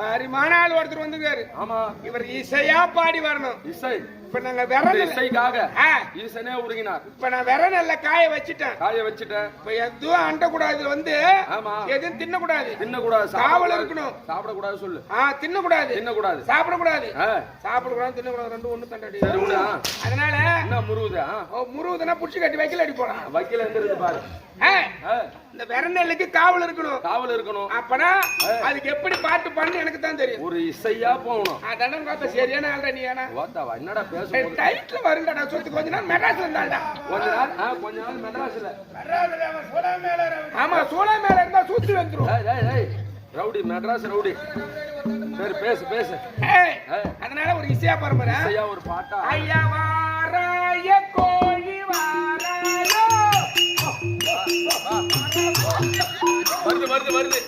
பரிமாண ஆள் ஒருத்தர் வந்துருக்காரு ஆமா. இவர் இசையா பாடி வரணும். இசை. இப்ப நாங்க விரல் இசைக்காக. ஈசனே உருகினார். இப்ப நான் விரல் நல்ல காய வச்சுட்டேன். காய வச்சுட்டேன். இப்ப எதுவும் அண்டக்கூடாது. வந்து ஆமா. எதுவும் தின்னக்கூடாது. காவல் சாப்பிடக்கூடாது. இருக்கணும். சாப்பிடக்கூடாது சொல்லு. ஆ தின்னக்கூடாது. தின்னக்கூடாது. சாப்பிடக்கூடாது. ஆ, சாப்பிடக்கூடாது தின்னக்கூடாது. ரெண்டும் ஒண்ணு தண்டாடி சரி விடு, ஆ. அதனால என்ன முருகுதா முருகுதுன்னா புடிச்சு கட்டி வைக்கல அடி வக்கீல எங்க இருக்கு பாரு. இந்த விரநெல்லுக்கு காவல் இருக்கணும். காவல் இருக்கணும். அப்பனா அதுக்கு எப்படி பாட்டு பண்ணு எனக்கு தான் தெரியும். ஒரு இசையா போகணும். அதான் சரியான ஆள்டா நீ ஏன்னா என்னடா டைட்ல வருங்கடா சொத்து கொஞ்ச நாள் மெட்ராஸ்ல இருந்தாடா கொஞ்ச நாள் ஆ, கொஞ்ச நாள் மெட்ராஸ்ல. ஆமா சோழா மேல இருந்தா சூத்து வந்துரும். Rowdy Madras rowdy. சரி பேசு பேசு. அதனால ஒரு இசையா பரம்பரை இசையா ஒரு பாட்டா? ஐயா வாராய கோழி வாராயோ. வருது வருது வருது.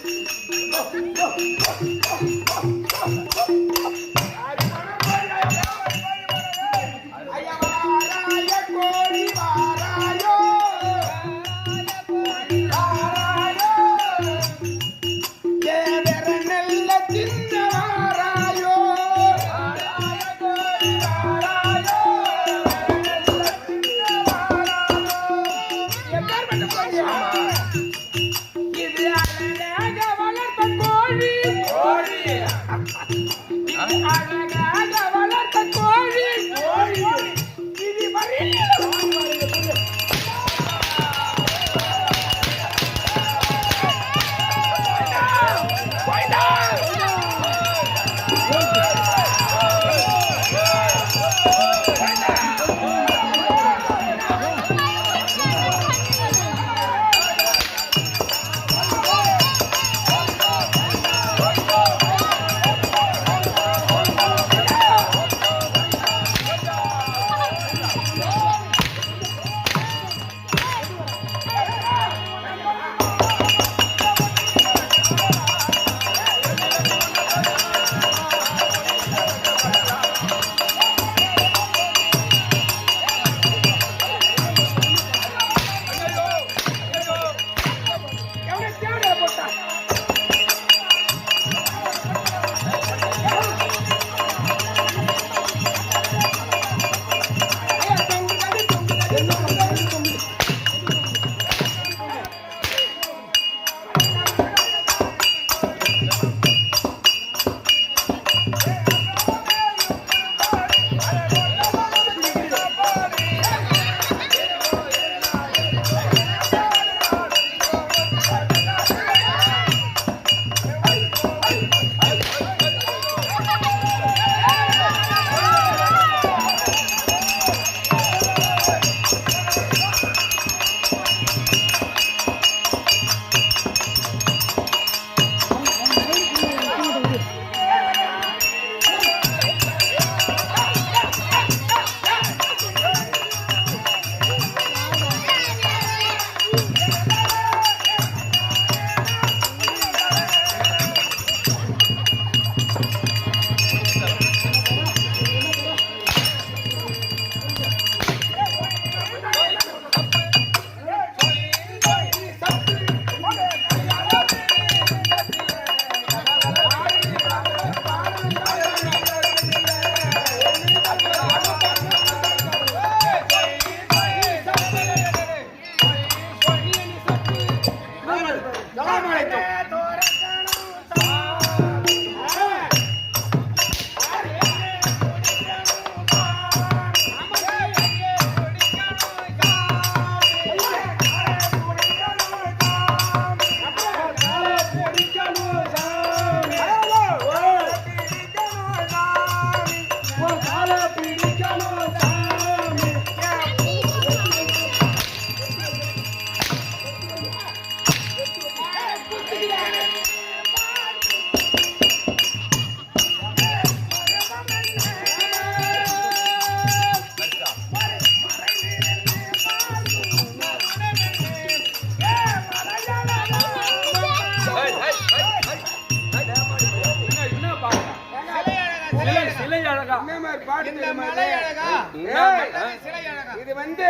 இது வந்து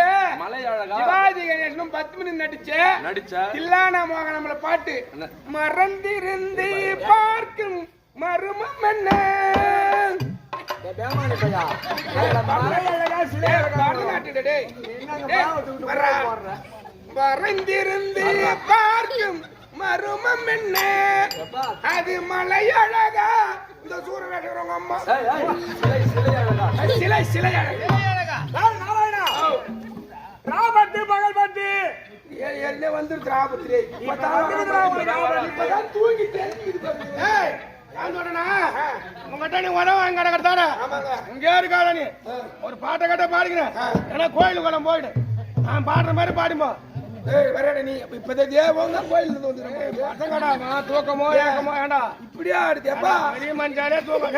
சிவாஜி கணேசனும் பத்மினி நடிச்ச நடிச்ச? தில்லானா மோகனம்ல பாட்டு? மறந்திருந்து பார்க்கும் மருமம் என்ன. மறைந்திருந்து பார்க்கும் மருமம் என்ன? அது மலை அழகா இந்த சூரியன் அம்மா. சிலை சிலை அழகா வந்துருக்கு ஆபத்து இப்பதான் சொன்னேனா உங்ககிட்ட நீ உணவு வாங்கி கிடக்கிறதானே இங்கே இருக்காத நீ. ஒரு பாட்டை கட்ட பாடிக்கிறேன். ஏன்னா கோயிலுக்கு குளம் போயிடு. நான் பாடுற மாதிரி வந்து பசங்கடாமா தூக்கமோ ஏக்கமோ ஏண்டா? இப்படியா ஆடுதியப்பா பெரிய மனுஷாலே தூக்கம்.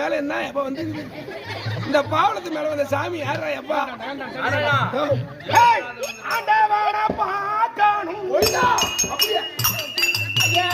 மேல என்ன? எப்ப வந்து இந்த பாவலத்து மேல வந்த சாமி யாரா எப்பா. ஏய் பார்க்கணும் ஒழுங்கா அப்படியே. ஐயா.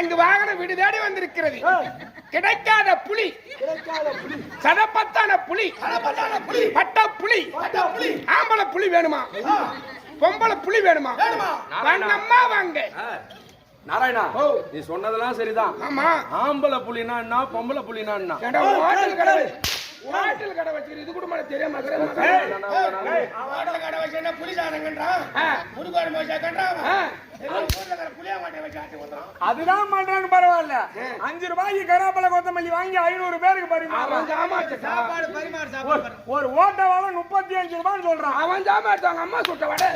எங்கு வாகனம் வீடு தேடி வந்திருக்கிறது. கிடைக்காத புலி. சதப்பத்தான புலி. பட்ட புலி. ஆம்பளை புலி வேணுமா? பொம்பளை புலி வேணுமா? வாங்கம்மா வாங்க நாராயணா. நீ சொன்னதெல்லாம் சரிதான். ஆமா. ஆம்பளை புலினா என்ன பொம்பளை புலினா என்ன? ஹோட்டல் கடை ஹோட்டல் கடை வச்சிரு இது கூட எனக்கு தெரியாம ஹோட்டல் கடை வச்சு என்ன புலி சாதங்கன்றான் அதுதான் பண்றாங்க பரவாயில்ல. அஞ்சு ரூபாய்க்கு கராப்பழ கொத்தமல்லி வாங்கி ஐநூறு பேருக்கு அவன் பரிமாறுறான். ஜாமான் சாப்பாடு பரிமாறு சாப்பாடு ஒரு- ஓட்ட வாழ முப்பத்தி அஞ்சு ரூபான்னு சொல்றான். அவன் ஜாமான் எடுத்தாங்க அம்மா சுட்ட வடை.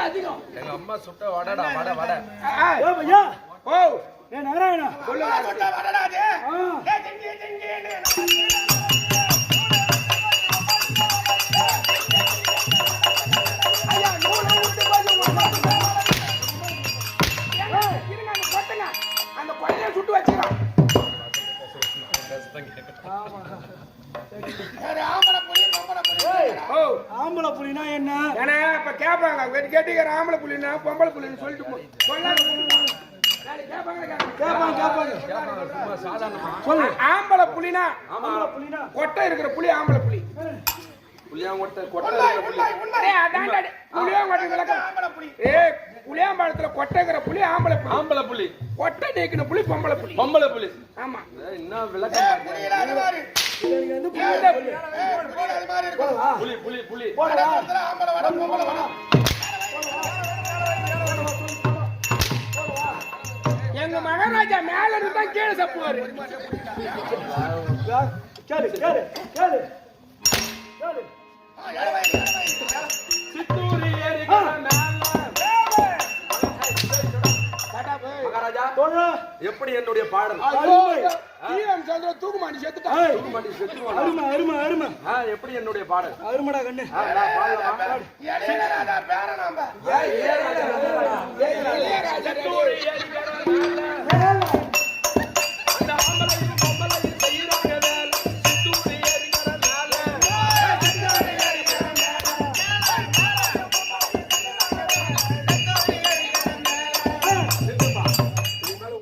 அதிகம். எங்க அம்மா சுட்ட வடடா வடை வடை. ஓ. ஏ நாராயணா சொல்லுங்க கேட்பாங்க கேட்டு கேட்டுக்கிற ஆம்பளை புள்ளினா பொம்பளை புள்ளின்னு சொல்லிட்டு ஆம்பளை புலினா கொட்டை இருக்கிற புலி ஆம்பளை புலி புளியாங்கொட்டை கொட்டை இருக்கிற புலி ஏய், அதான்டா டே. புளியாங்கொட்டை விளக்கம். ஏய், புளியாம்பழத்துல கொட்டை இருக்கிற புலி ஆம்பளை புலி ஆம்பளை புலி கொட்டை நீக்கின புலி பொம்பளை புலி பொம்பளை புலி ஆமா. என்ன விளக்கம் புலி. புலி புலி எங்க மகாராஜா மேல இருந்து கீழே தப்புவாரு கேளு கேளு கேளு. கேளு எப்படி என்னுடைய பாடல்? தூக்குமாண்டி செத்துட்டான். ஏய், தூக்குமாட்டி செத்துருவானா? அருமை அருமை அருமை. ஆ, எப்படி என்னுடைய பாடல்? அருமைடா கண்ணு. பேர நாம.